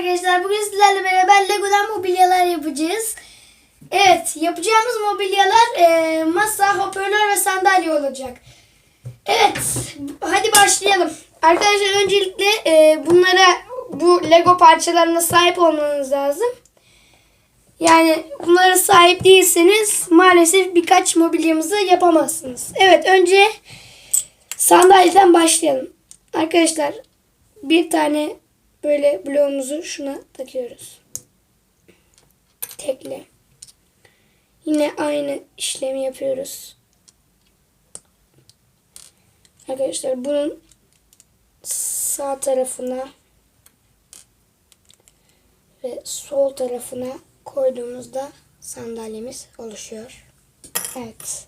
arkadaşlar. Bugün sizlerle beraber Lego'dan mobilyalar yapacağız. Evet, yapacağımız mobilyalar e, masa, hoparlör ve sandalye olacak. Evet, hadi başlayalım. Arkadaşlar öncelikle e, bunlara bu Lego parçalarına sahip olmanız lazım. Yani bunlara sahip değilseniz maalesef birkaç mobilyamızı yapamazsınız. Evet, önce sandalyeden başlayalım. Arkadaşlar bir tane böyle bloğumuzu şuna takıyoruz. Tekle. Yine aynı işlemi yapıyoruz. Arkadaşlar bunun sağ tarafına ve sol tarafına koyduğumuzda sandalyemiz oluşuyor. Evet.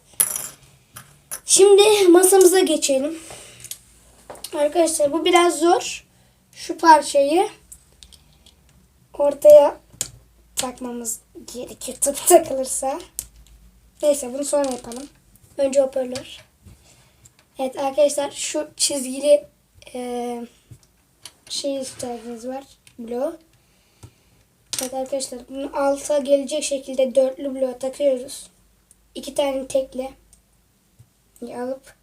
Şimdi masamıza geçelim. Arkadaşlar bu biraz zor. Şu parçayı ortaya takmamız gerekiyor. Tabii takılırsa. Neyse bunu sonra yapalım. Önce hoparlör. Evet arkadaşlar şu çizgili eee şey ihtiyacınız var. Bloğu. Evet arkadaşlar bunu alta gelecek şekilde dörtlü bloğa takıyoruz. İki tane tekle alıp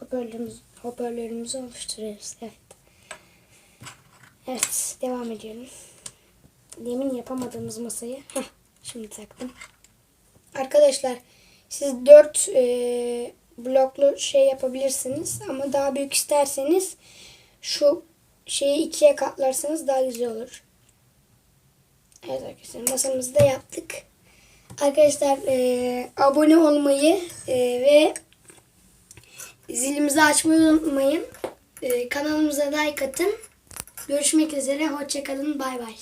hoparlörümüz, hoparlörümüzü oluşturuyoruz. Evet. Evet. Devam edelim. Demin yapamadığımız masayı. Heh, şimdi taktım. Arkadaşlar siz 4 bloklu şey yapabilirsiniz. Ama daha büyük isterseniz şu şeyi ikiye katlarsanız daha güzel olur. Evet arkadaşlar masamızı da yaptık. Arkadaşlar e, abone olmayı e, ve Zilimizi açmayı unutmayın. Ee, kanalımıza like atın. Görüşmek üzere. Hoşçakalın. Bay bay.